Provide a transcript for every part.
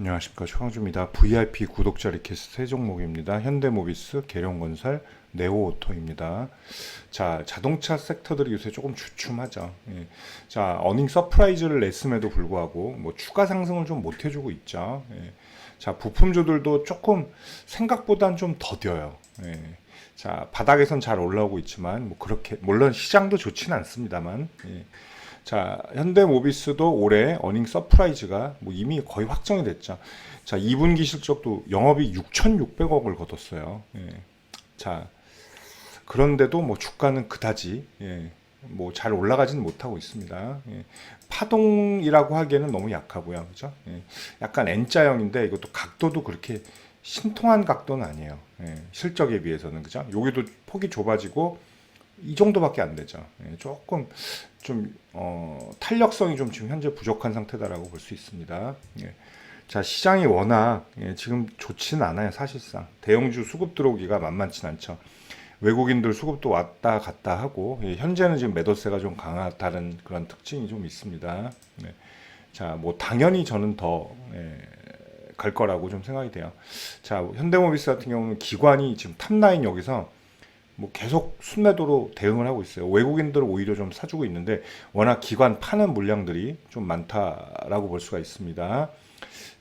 안녕하십니까 최강주입니다. VIP 구독자 리퀘스트 세 종목입니다. 현대모비스, 계룡건설, 네오오토입니다. 자 자동차 섹터들이 요새 조금 주춤하죠. 예. 자 어닝 서프라이즈를 냈음에도 불구하고 뭐 추가 상승을 좀 못 해주고 있죠. 예. 자 부품주들도 조금 생각보단 좀 더뎌요. 예. 자 바닥에선 잘 올라오고 있지만 뭐 그렇게 물론 시장도 좋지는 않습니다만. 예. 자, 현대모비스도 올해 어닝 서프라이즈가 뭐 이미 거의 확정이 됐죠. 자, 2분기 실적도 영업이 6,600억을 거뒀어요. 예. 자, 그런데도 뭐 주가는 그다지 예. 뭐 잘 올라가지는 못하고 있습니다. 예. 파동이라고 하기에는 너무 약하고요. 그죠? 예. 약간 N자형인데 이것도 각도도 그렇게 신통한 각도는 아니에요. 예. 실적에 비해서는 그죠? 여기도 폭이 좁아지고 이 정도밖에 안 되죠. 예, 조금 좀 어, 탄력성이 좀 지금 현재 부족한 상태다라고 볼 수 있습니다. 예. 자 시장이 워낙 예, 지금 좋지는 않아요 사실상 대형주 수급 들어오기가 만만치 않죠. 외국인들 수급도 왔다 갔다 하고 예, 현재는 지금 매도세가 좀 강하다는 그런 특징이 좀 있습니다. 네. 자뭐 당연히 저는 더 예, 갈 거라고 좀 생각이 돼요. 자 현대모비스 같은 경우는 기관이 지금 탑라인 여기서 뭐 계속 순매도로 대응을 하고 있어요. 외국인들은 오히려 좀 사주고 있는데 워낙 기관 파는 물량들이 좀 많다라고 볼 수가 있습니다.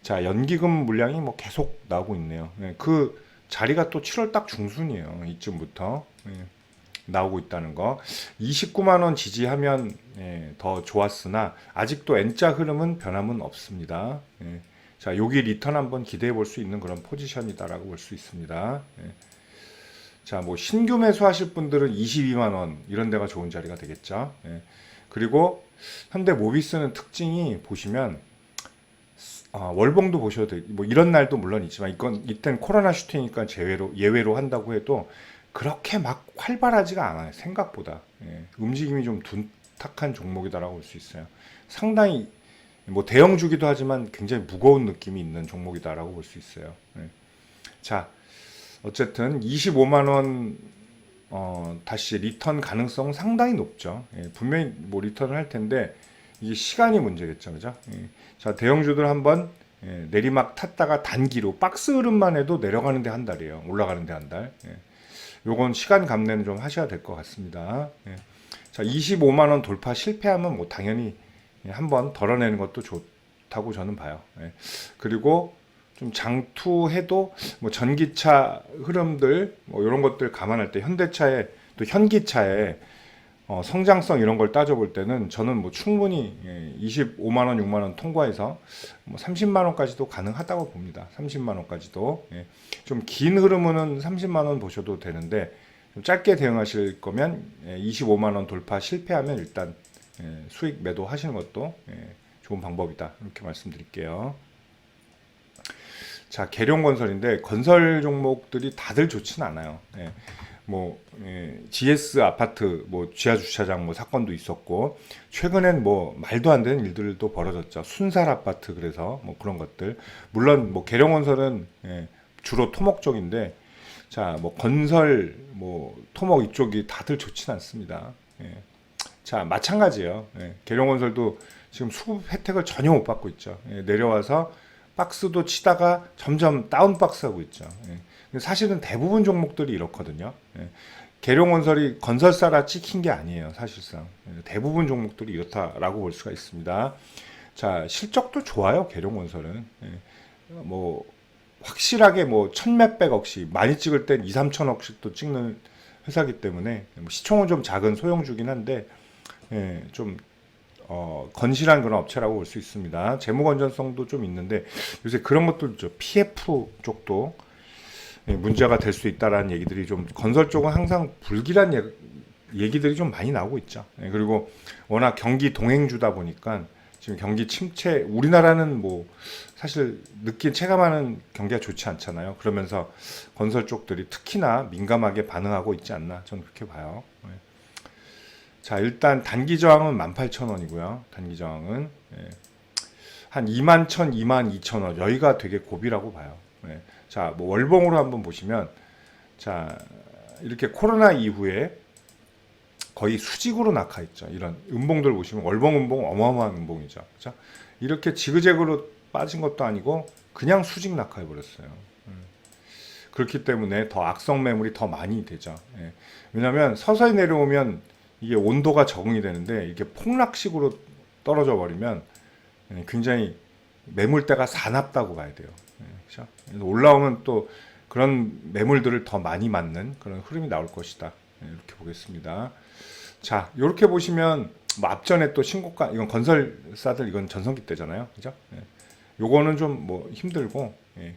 자 연기금 물량이 뭐 계속 나오고 있네요. 예, 그 자리가 또 7월 딱 중순이에요. 이쯤부터 예, 나오고 있다는 거. 29만 원 지지하면 예, 더 좋았으나 아직도 N자 흐름은 변함은 없습니다. 예, 자 여기 리턴 한번 기대해 볼 수 있는 그런 포지션이다라고 볼 수 있습니다. 예. 자, 뭐 신규 매수하실 분들은 22만 원 이런 데가 좋은 자리가 되겠죠. 예. 그리고 현대 모비스는 특징이 보시면 아, 월봉도 보셔도 돼. 뭐 이런 날도 물론 있지만 이건 이땐 코로나 슈팅이니까 제외로 예외로 한다고 해도 그렇게 막 활발하지가 않아요. 생각보다 예. 움직임이 좀 둔탁한 종목이다라고 볼 수 있어요. 상당히 뭐 대형주기도 하지만 굉장히 무거운 느낌이 있는 종목이다라고 볼 수 있어요. 예. 자. 어쨌든 25만 원 어, 다시 리턴 가능성 상당히 높죠. 예, 분명히 뭐 리턴을 할 텐데 이게 시간이 문제겠죠, 그죠? 예. 자 대형주들 한번 예, 내리막 탔다가 단기로 박스 흐름만 해도 내려가는데 한 달이에요. 올라가는데 한 달. 예. 요건 시간 감내는 좀 하셔야 될 것 같습니다. 예. 자 25만 원 돌파 실패하면 뭐 당연히 예, 한번 덜어내는 것도 좋다고 저는 봐요. 예. 그리고 좀 장투해도 뭐 전기차 흐름들 뭐 이런 것들 감안할 때 현대차의 또 현기차의 어, 성장성 이런 걸 따져볼 때는 저는 뭐 충분히 예, 25만 원, 6만 원 통과해서 뭐 30만 원까지도 가능하다고 봅니다. 30만 원까지도 예. 좀긴 흐름은 30만 원 보셔도 되는데 좀 짧게 대응하실 거면 예, 25만 원 돌파 실패하면 일단 예, 수익 매도 하시는 것도 예, 좋은 방법이다 이렇게 말씀드릴게요. 자, 계룡건설인데 건설 종목들이 다들 좋지는 않아요. 예. 뭐 예, GS 아파트 뭐 지하 주차장 뭐 사건도 있었고 최근엔 뭐 말도 안 되는 일들도 벌어졌죠. 순살 아파트 그래서 뭐 그런 것들 물론 뭐 계룡건설은 예, 주로 토목 쪽인데 자 뭐 건설 뭐 토목 이쪽이 다들 좋지는 않습니다. 예. 자 마찬가지예요. 예. 계룡건설도 지금 수급 혜택을 전혀 못 받고 있죠. 예, 내려와서 박스도 치다가 점점 다운 박스 하고 있죠. 예. 사실은 대부분 종목들이 이렇거든요. 예. 계룡건설이 건설사라 찍힌 게 아니에요, 사실상. 예. 대부분 종목들이 이렇다라고 볼 수가 있습니다. 자, 실적도 좋아요, 계룡건설은. 예. 뭐, 확실하게 뭐, 천몇백억씩, 많이 찍을 땐 2, 3천억씩도 찍는 회사기 때문에, 뭐 시총은 좀 작은 소형주긴 한데, 예, 좀 어, 건실한 그런 업체라고 볼 수 있습니다. 재무 건전성도 좀 있는데 요새 그런 있죠. PF 쪽도 예, 문제가 될 수 있다라는 얘기들이 좀 건설 쪽은 항상 불길한 얘, 얘기들이 좀 많이 나오고 있죠. 예, 그리고 워낙 경기 동행주다 보니까 지금 경기 침체 우리나라는 뭐 사실 느낀 체감하는 경기가 좋지 않잖아요. 그러면서 건설 쪽들이 특히나 민감하게 반응하고 있지 않나 저는 그렇게 봐요. 예. 자, 일단 단기 저항은 18,000원이고요. 단기 저항은 예. 한 2만 1,000, 2만 2,000원 여기가 되게 고비라고 봐요. 예. 자, 뭐 월봉으로 한번 보시면 자, 이렇게 코로나 이후에 거의 수직으로 낙하 있죠. 이런 음봉들 보시면 월봉 음봉 어마어마한 음봉이죠. 그죠? 이렇게 지그재그로 빠진 것도 아니고 그냥 수직 낙하해 버렸어요. 음. 그렇기 때문에 더 악성 매물이 더 많이 되죠. 예. 왜냐하면 서서히 내려오면 이게 온도가 적응이 되는데 이게 폭락식으로 떨어져 버리면 예, 굉장히 매물대가 사납다고 봐야 돼요. 예, 그렇죠? 올라오면 또 그런 매물들을 더 많이 맞는 그런 흐름이 나올 것이다. 예, 이렇게 보겠습니다. 자, 이렇게 보시면 뭐 앞전에 또 신고가 이건 건설사들 이건 전성기 때잖아요, 그죠? 예. 요거는 좀 뭐 힘들고 예.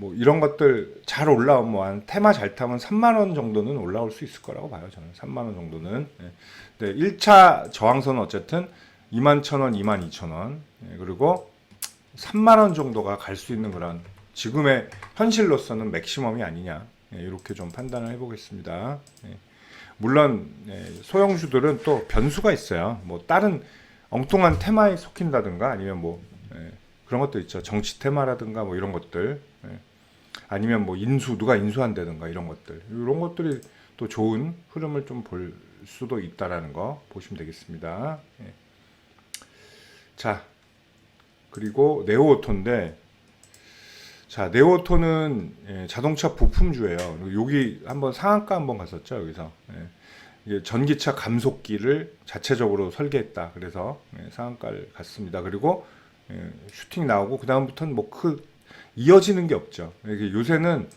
뭐 이런 것들 잘 올라오면 뭐 한 테마 잘 타면 3만 원 정도는 올라올 수 있을 거라고 봐요, 저는 3만 원 정도는. 예. 네, 1차 저항선은 어쨌든 2만 1,000원, 2만 2,000원 예, 그리고 3만 원 정도가 갈 수 있는 그런 지금의 현실로서는 맥시멈이 아니냐 예, 이렇게 좀 판단을 해보겠습니다. 예. 물론 예, 소형주들은 또 변수가 있어요. 뭐 다른 엉뚱한 테마에 속힌다든가 아니면 뭐 예, 그런 것도 있죠. 정치 테마라든가 뭐 이런 것들 예. 아니면 뭐 인수 누가 인수한다든가 이런 것들 이런 것들이 또 좋은 흐름을 좀 볼 수도 있다라는 거 보시면 되겠습니다. 예. 자 그리고 네오오토인데 자 네오오토는 예, 자동차 부품주예요. 여기 한번 상한가 한번 갔었죠 여기서 예. 전기차 감속기를 자체적으로 설계했다. 그래서 예, 상한가를 갔습니다. 그리고 예, 슈팅 나오고 그 다음부터는 뭐크 이어지는 게 없죠. 요새는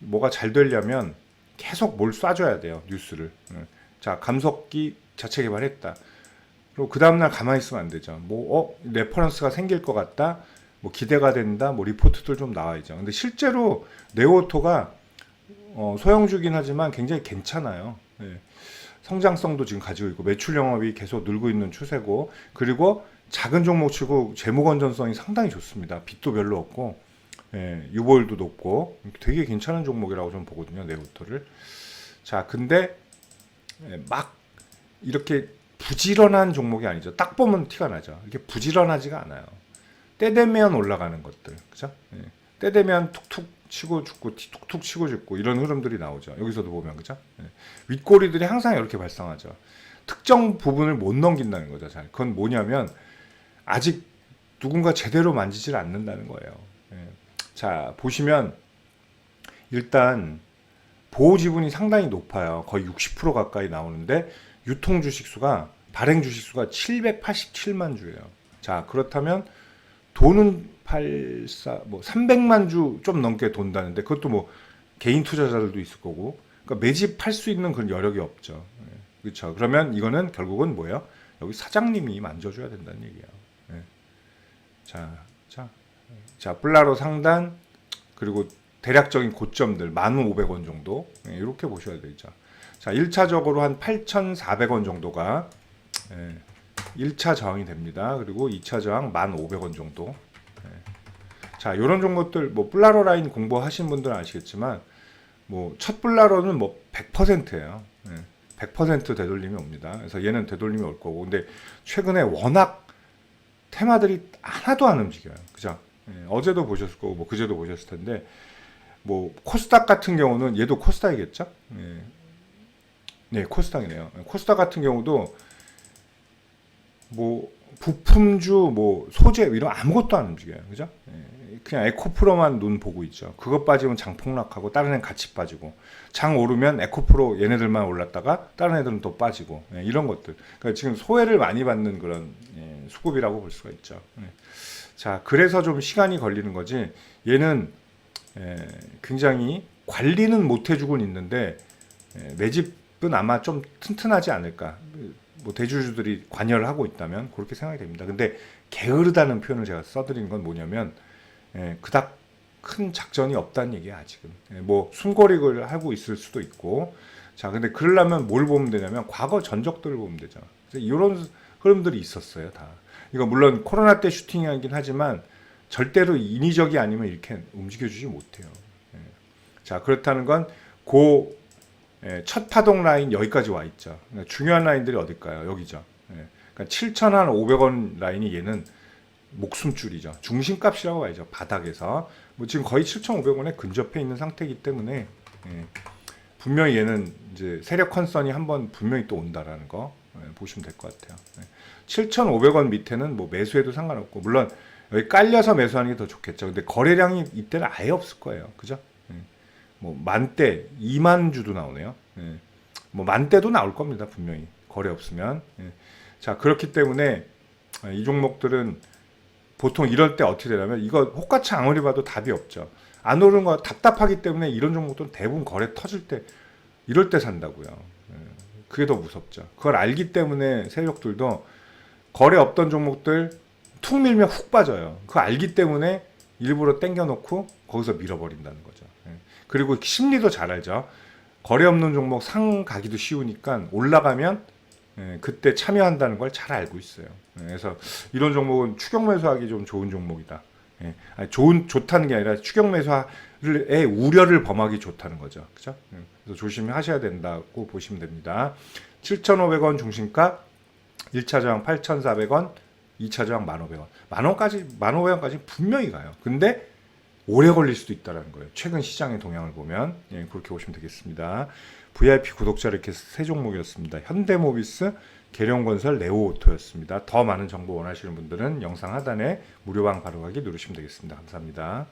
뭐가 잘 되려면 계속 뭘 쏴줘야 돼요 뉴스를. 예. 자 감속기 자체 개발했다. 그리고 그 다음날 가만히 있으면 안 되죠. 뭐, 어, 레퍼런스가 생길 것 같다. 뭐 기대가 된다. 뭐 리포트들 좀 나와야죠. 근데 실제로 네오토가 어, 소형주긴 하지만 굉장히 괜찮아요. 예. 성장성도 지금 가지고 있고 매출 영업이 계속 늘고 있는 추세고 그리고 작은 종목치고 재무 건전성이 상당히 좋습니다. 빚도 별로 없고 예, 유보율도 높고 되게 괜찮은 종목이라고 좀 보거든요. 네오토를. 자, 근데 예, 막 이렇게 부지런한 종목이 아니죠. 딱 보면 티가 나죠. 이게 부지런하지가 않아요. 때 되면 올라가는 것들, 그죠? 예. 때 되면 툭툭 치고 죽고 티- 툭툭 치고 죽고 이런 흐름들이 나오죠. 여기서도 보면 그죠? 예. 윗꼬리들이 항상 이렇게 발생하죠. 특정 부분을 못 넘긴다는 거죠. 잘. 그건 뭐냐면 아직 누군가 제대로 만지질 않는다는 거예요. 예. 자 보시면 일단 보호 지분이 상당히 높아요. 거의 60% 가까이 나오는데 유통 주식 수가 발행 주식 수가 787만 주예요. 자 그렇다면 돈은 84, 뭐 300만 주 좀 넘게 돈다는데 그것도 뭐 개인 투자자들도 있을 거고 그러니까 매집할 수 있는 그런 여력이 없죠. 그렇죠. 그러면 이거는 결국은 뭐예요? 여기 사장님이 만져줘야 된다는 얘기예요. 예. 자, 자, 자, 플라로 상단 그리고 대략적인 고점들 1,500원 정도 예, 이렇게 보셔야 되죠. 자, 1차적으로 한 8,400원 정도가 예, 1차 저항이 됩니다. 그리고 2차 저항 1,500원 정도. 예. 자, 이런 종목들 뭐 플라로 라인 공부하신 분들은 아시겠지만 뭐 첫 플라로는 뭐 100%예요. 예. 100% 되돌림이 옵니다. 그래서 얘는 되돌림이 올 거고. 근데 최근에 워낙 테마들이 하나도 안 움직여요. 그죠? 예, 어제도 보셨을 거고 뭐 그제도 보셨을 텐데 뭐 코스닥 같은 경우는 얘도 코스닥이겠죠? 예. 네, 코스닥이네요. 코스닥 같은 경우도 뭐 부품주, 뭐 소재 이런 아무것도 안 움직여요. 그죠? 예, 그냥 에코프로만 눈 보고 있죠. 그것 빠지면 장 폭락하고 다른 애는 같이 빠지고 장 오르면 에코프로 얘네들만 올랐다가 다른 애들은 또 빠지고 예, 이런 것들. 그러니까 지금 소외를 많이 받는 그런 예, 수급이라고 볼 수가 있죠. 예. 자, 그래서 좀 시간이 걸리는 거지. 얘는 예, 굉장히 관리는 못 해주곤 있는데 예, 매집은 아마 좀 튼튼하지 않을까. 뭐 대주주들이 관여를 하고 있다면 그렇게 생각이 됩니다. 근데 게으르다는 표현을 제가 써드린 건 뭐냐면 예, 그닥 큰 작전이 없다는 얘기야 아직은. 예, 뭐 숨고릭을 하고 있을 수도 있고. 자, 근데 그러려면 뭘 보면 되냐면 과거 전적들을 보면. 그래서 이런 흐름들이 있었어요, 다. 이거 물론 코로나 때 슈팅이긴 하지만 절대로 인위적이 아니면 이렇게 움직여주지 못해요. 예. 자, 그렇다는 건고 예, 첫 파동 라인 여기까지 와 있죠. 그러니까 중요한 라인들이 어딜까요? 여기죠. 예, 그러니까 7,500원 라인이 얘는 목숨줄이죠. 중심값이라고 봐야죠. 바닥에서. 뭐 지금 거의 7,500원에 근접해 있는 상태이기 때문에 예, 분명히 얘는 이제 세력 컨선이 한번 분명히 또 온다라는 거 예, 보시면 될 것 같아요. 예. 7,500원 밑에는 뭐 매수해도 상관없고 물론 여기 깔려서 매수하는 게 더 좋겠죠. 근데 거래량이 이때는 아예 없을 거예요. 그죠? 예. 뭐 만대 2만 주도 나오네요. 예. 뭐 만대도 나올 겁니다. 분명히 거래 없으면. 예. 자 그렇기 때문에 이 종목들은 보통 이럴 때 어떻게 되냐면 이거 혹같이 아무리 봐도 답이 없죠. 안 오르는 거 답답하기 때문에 이런 종목들은 대부분 거래 터질 때 이럴 때 산다고요. 예. 그게 더 무섭죠. 그걸 알기 때문에 세력들도 거래 없던 종목들 툭 밀면 훅 빠져요. 그거 알기 때문에 일부러 땡겨놓고 거기서 밀어버린다는 거죠. 예. 그리고 심리도 잘 알죠. 거래 없는 종목 상 가기도 쉬우니까 올라가면 예, 그때 참여한다는 걸 잘 알고 있어요. 예, 그래서 이런 종목은 추격 매수하기 좀 좋은 종목이다. 예, 좋은 좋다는 게 아니라 추격 매수의 우려를 범하기 좋다는 거죠. 그죠? 예, 그래서 조심하셔야 된다고 보시면 됩니다. 7,500원 중심가, 1차 저항 8,400원, 2차 저항 1,500원. 만 원까지 1,500원까지 분명히 가요. 근데 오래 걸릴 수도 있다는 거예요. 최근 시장의 동향을 보면 예, 그렇게 보시면 되겠습니다. VIP 구독자 이렇게 세 종목이었습니다. 현대모비스, 계룡건설, 네오오토였습니다. 더 많은 정보 원하시는 분들은 영상 하단에 무료방 바로 가기 누르시면 되겠습니다. 감사합니다.